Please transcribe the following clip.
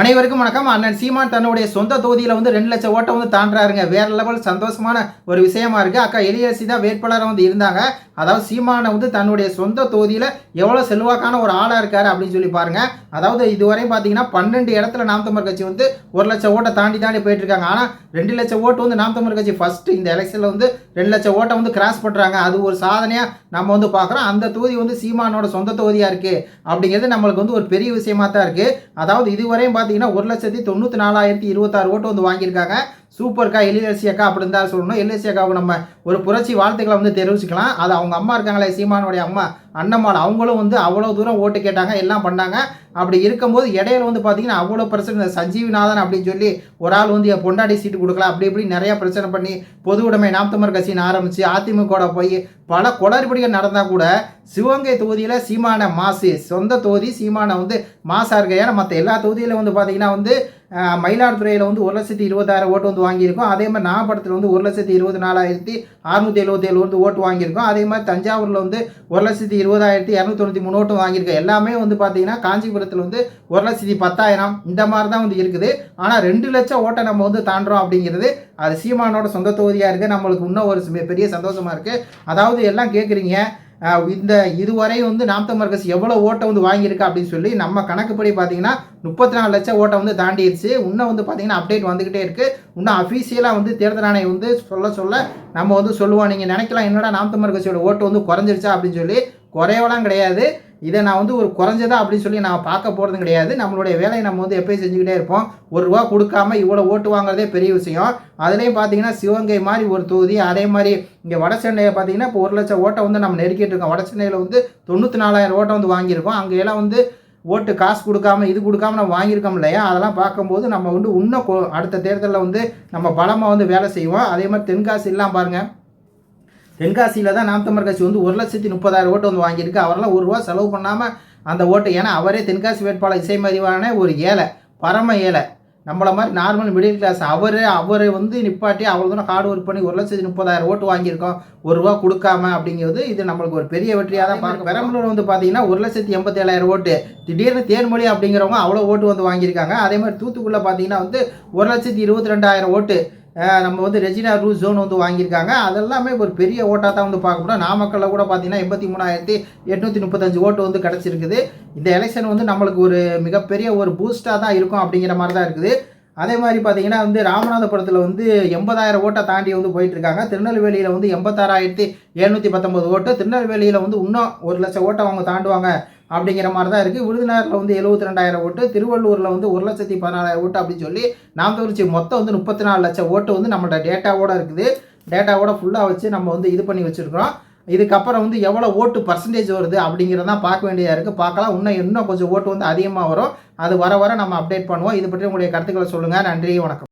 அனைவருக்கும் வணக்கம். அண்ணன் சீமான் தன்னுடைய சொந்த தொகுதியில் வந்து ரெண்டு லட்சம் ஓட்டை வந்து தாண்டுறாருங்க. வேற லெவல் சந்தோஷமான ஒரு விஷயமா இருக்கு. அக்கா எலியரசி தான் வேட்பாளராக வந்து இருந்தாங்க. அதாவது சீமானை வந்து தன்னுடைய சொந்த தொகுதியில் எவ்வளோ செல்வாக்கான ஒரு ஆளாக இருக்காரு அப்படின்னு சொல்லி பாருங்க. அதாவது இதுவரையும் பார்த்தீங்கன்னா பன்னெண்டு இடத்துல நாம் கட்சி வந்து ஒரு லட்சம் ஓட்டை தாண்டி தாண்டி போயிட்டு இருக்காங்க. ஆனால் ரெண்டு லட்சம் ஓட்டு வந்து நாம் கட்சி ஃபர்ஸ்ட் இந்த எலெக்ஷனில் வந்து ரெண்டு லட்சம் ஓட்டை வந்து கிராஸ் பண்ணுறாங்க அது ஒரு சாதனையாக நம்ம வந்து பார்க்குறோம் அந்த தொகுதி வந்து சீமானோட சொந்த தொகுதியாக இருக்குது அப்படிங்கிறது நம்மளுக்கு வந்து ஒரு பெரிய விஷயமா தான் இருக்குது அதாவது இதுவரையும் பார்த்து பார்த்தீங்கன்னா ஒரு லட்சத்தி தொண்ணூற்றி நாலாயிரத்தி இருபத்தாறு ஓட்டு வந்து வாங்கியிருக்காங்க. சூப்பர்க்கா எலியரசி அக்கா அப்படின்னு தான் சொல்லணும். எலியரசி அக்காவுக்கு நம்ம ஒரு புரட்சி வாழ்த்துக்களை வந்து தெரிவிச்சுக்கலாம். அது அவங்க அம்மா இருக்காங்களே சீமானுடைய அம்மா அண்ணம்மாள் அவங்களும் வந்து அவ்வளோ தூரம் ஓட்டு கேட்டாங்க எல்லாம் பண்ணாங்க. அப்படி இருக்கும்போது இடையில வந்து பார்த்தீங்கன்னா அவ்வளோ பிரச்சனை இந்த சஞ்சீவிநாதன் அப்படின்னு சொல்லி ஒரு ஆள் வந்து என் பொண்டாடி சீட்டு கொடுக்கல அப்படி இப்படி நிறைய பிரச்சனை பண்ணி பொது உடைமை நாம் தமிழர் கட்சின்னு ஆரம்பித்து அதிமுக போய் பல குளறுபடிகள் நடந்தால் கூட சிவகங்கை தொகுதியில் சீமான மாசு சொந்த தொகுதி சீமானை வந்து மாசாக இருக்க ஏன்னா மற்ற எல்லா தொகுதியிலும் வந்து பார்த்தீங்கன்னா வந்து மயிலாடுதுறையில் வந்து ஒரு லட்சத்தி இருபதாயிரம் ஓட்டு வந்து வாங்கியிருக்கோம். அதே மாதிரி நாகப்பட்டினத்தில் வந்து ஒரு லட்சத்தி இருபத்தி நாலாயிரத்தி அறுநூத்தி எழுபத்தேழு வந்து ஓட்டு வாங்கியிருக்கோம். அதே மாதிரி தஞ்சாவூரில் வந்து ஒரு லட்சத்தி இருபதாயிரத்தி இரநூத்தி தொண்ணூற்றி மூணு ஓட்டு வாங்கியிருக்கோம். எல்லாமே வந்து பார்த்தீங்கன்னா காஞ்சிபுரத்தில் வந்து ஒரு லட்சத்தி பத்தாயிரம் இந்த மாதிரி தான் வந்து இருக்குது. ஆனால் ரெண்டு லட்சம் ஓட்டை நம்ம வந்து தாண்டுறோம் அப்படிங்கிறது அது சீமானோட சொந்த தொகுதியாக இருக்குது நம்மளுக்கு இன்னும் ஒரு பெரிய சந்தோஷமாக இருக்குது அதாவது எல்லாம் கேட்குறீங்க இந்த இதுவரை வந்து நாம் தமிழர் கட்சி எவ்வளோ ஓட்டை வந்து வாங்கியிருக்கு அப்படின்னு சொல்லி நம்ம கணக்குப்படி பார்த்தீங்கன்னா முப்பத்தி நாலு லட்சம் ஓட்டை வந்து தாண்டிடுச்சு இன்னும் வந்து பார்த்தீங்கன்னா அப்டேட் வந்துக்கிட்டே இருக்குது இன்னும் அஃபீஷியலாக வந்து தேர்தல் ஆணையம் வந்து சொல்ல சொல்ல நம்ம வந்து சொல்லுவோம். நீங்கள் நினைக்கலாம் என்னடா நாம் தமிழர் கட்சியோட ஓட்டு வந்து குறைஞ்சிருச்சா அப்படின்னு சொல்லி குறையவெல்லாம் கிடையாது. இதை நான் வந்து ஒரு குறைஞ்சதா அப்படின்னு சொல்லி நான் பார்க்க போகிறதும் கிடையாது. நம்மளுடைய வேலையை நம்ம வந்து எப்பயும் செஞ்சுக்கிட்டே இருப்போம். ஒரு ரூபா கொடுக்காம இவ்வளோ ஓட்டு வாங்குறதே பெரிய விஷயம். அதுலேயும் பார்த்தீங்கன்னா சிவகங்கை மாதிரி ஒரு தொகுதி அதே மாதிரி இங்கே வட சென்னையை பார்த்தீங்கன்னா இப்போ ஒரு லட்சம் ஓட்டை வந்து நம்ம நெருக்கிட்டு இருக்கோம். வட சென்னையில் வந்து தொண்ணூற்றி நாலாயிரம் ஓட்டை வந்து வாங்கியிருக்கோம். அங்கேயெல்லாம் வந்து ஓட்டு காசு கொடுக்காம இது கொடுக்காம நம்ம வாங்கியிருக்கோம் இல்லையா? அதெல்லாம் பார்க்கும்போது நம்ம வந்து இன்னும் அடுத்த தேர்தலில் வந்து நம்ம பலமாக வந்து வேலை செய்வோம். அதே மாதிரி தென்காசி இல்லாமல் பாருங்கள் தென்காசியில் தான் நாம் தமிழர் கட்சி வந்து ஒரு லட்சத்தி முப்பதாயிரம் ஓட்டு வந்து வாங்கியிருக்கு. அவரெல்லாம் ஒரு ரூபா செலவு பண்ணாமல் அந்த ஓட்டு ஏன்னா அவரே தென்காசி வேட்பாளர் இசை மதிவான ஒரு ஏழை பரம ஏழை. நம்மள மாதிரி நார்மல் மிடில் கிளாஸ் அவர் அவர் வந்து நிப்பாட்டி அவ்வளோ தூரம் ஹார்ட் ஒர்க் பண்ணி ஒரு லட்சத்தி முப்பதாயிரம் ஓட்டு வாங்கியிருக்கோம். ஒரு ரூபா கொடுக்காம அப்படிங்கிறது இது நம்மளுக்கு ஒரு பெரிய வெற்றியாக தான் பார்க்க பெரம்பலூர் வந்து பார்த்தீங்கன்னா ஒரு லட்சத்தி எண்பத்தேழாயிரம் ஓட்டு. திடீர்னு தேன்மொழி அப்படிங்கிறவங்க அவ்வளோ ஓட்டு வந்து வாங்கியிருக்காங்க. அதே மாதிரி தூத்துக்குள்ளே பார்த்தீங்கன்னா வந்து ஒரு லட்சத்தி இருபத்தி ரெண்டாயிரம் ஓட்டு. நம்ம வந்து ரெஜினா ரூல் ஜோன் வந்து வாங்கியிருக்காங்க. அதெல்லாமே ஒரு பெரிய ஓட்டாக தான் வந்து பார்க்கப்படும் நாமக்கல்லில் நாமக்கல்ல கூட பார்த்தீங்கன்னா எண்பத்தி மூணாயிரத்தி எட்நூற்றி முப்பத்தஞ்சு ஓட்டு வந்து கிடச்சிருக்குது. இந்த எலெக்ஷன் வந்து நம்மளுக்கு ஒரு மிகப்பெரிய ஒரு பூஸ்ட்டாக தான் இருக்கும் அப்படிங்கிற மாதிரி தான் இருக்குது. அதே மாதிரி பார்த்தீங்கன்னா வந்து ராமநாதபுரத்தில் வந்து எண்பதாயிரம் ஓட்டை தாண்டி வந்து போயிட்டுருக்காங்க. திருநெல்வேலியில் வந்து எண்பத்தாறாயிரத்தி எழுநூற்றி பத்தொம்பது ஓட்டு. திருநெல்வேலியில் வந்து இன்னும் ஒரு லட்சம் ஓட்டை அவங்க தாண்டுவாங்க அப்படிங்கிற மாதிரி தான் இருக்குது விருதுநகரில் வந்து எழுபத்தி ரெண்டாயிரம் ஓட்டு திருவள்ளூரில் வந்து ஒரு லட்சத்தி பதினாலாயிரம் ஓட்டு அப்படின்னு சொல்லி நாம் குறிச்சி மொத்தம் வந்து முப்பத்தி நாலு லட்சம் ஓட்டு வந்து நம்மளோட டேட்டாவோட இருக்குது. டேட்டாவோட ஃபுல்லாக வச்சு நம்ம வந்து இது பண்ணி வச்சுருக்கிறோம். இதுக்கப்புறம் வந்து எவ்வளோ ஓட்டு பர்சன்டேஜ் வருது அப்படிங்கிறதான் பார்க்க வேண்டியதாக இருக்குது பார்க்கலாம். இன்னும் இன்னும் கொஞ்சம் ஓட்டு வந்து அதிகமாக வரும். அது வர வர நம்ம அப்டேட் பண்ணுவோம். இது பற்றி உங்களுடைய கருத்துக்களை சொல்லுங்கள் நன்றி வணக்கம்.